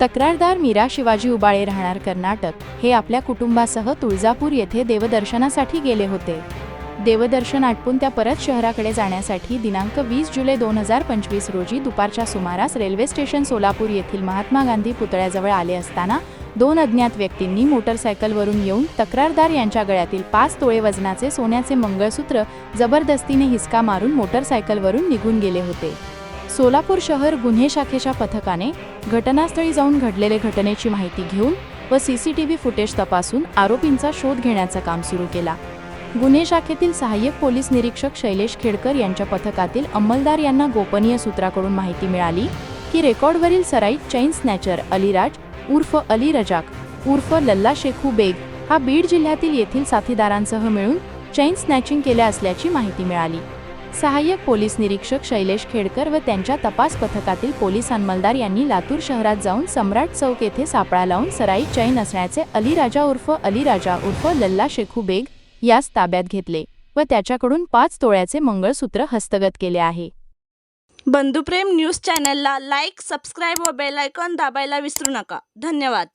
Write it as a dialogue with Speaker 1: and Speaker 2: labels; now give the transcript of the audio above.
Speaker 1: तक्रारदार मीरा शिवाजी उबाळे राहणार कर्नाटक हे आपल्या कुटुंबासह तुळजापूर येथे देवदर्शनासाठी गेले होते. देवदर्शन आटपून त्या परत शहराकडे जाण्यासाठी दिनांक वीस जुलै दोन हजार पंचवीस रोजी दुपारच्या सुमारास रेल्वे स्टेशन सोलापूर येथील महात्मा गांधी पुतळ्याजवळ आले असताना दोन अज्ञात व्यक्तींनी मोटरसायकलवरून येऊन तक्रारदार यांच्या गळ्यातील पाच तोळे वजनाचे सोन्याचे मंगळसूत्र जबरदस्तीने हिसका मारून मोटरसायकलवरून निघून गेले होते. सोलापूर शहर गुन्हे शाखेच्या पथकाने घटनास्थळी जाऊन घडलेले घटनेची माहिती घेऊन व C C T V footage तपासून आरोपींचा शोध घेण्याचं काम सुरू केला. गुन्हे शाखेतील सहाय्यक पोलीस निरीक्षक शैलेश खेडकर यांच्या पथकातील अंमलदार यांना गोपनीय सूत्राकडून माहिती मिळाली की रेकॉर्डवरील सराईत चैन स्नॅचर अलिराज उर्फ अली रजाक उर्फ लल्ला शेखू बेग हा बीड जिल्ह्यातील येथील साथीदारांसह मिळून चैन स्नॅचिंग केल्या असल्याची माहिती मिळाली. सहाय्यक पोलीस निरीक्षक शैलेश खेडकर व त्यांच्या तपास पथकातील पोलीस अंमलदार यांनी लातूर शहरात जाऊन सम्राट चौक येथे सापळा लावून सराई चैन असण्याचे अली राजा उर्फ अली राजा उर्फ लल्ला शेखू बेग यास ताब्यात घेतले व त्याच्याकडून पाच तोळ्याचे मंगळसूत्र हस्तगत केले आहे.
Speaker 2: बंधुप्रेम न्यूज चॅनलला लाईक सबस्क्राईब व बेलायकॉन दाबायला विसरू नका. धन्यवाद.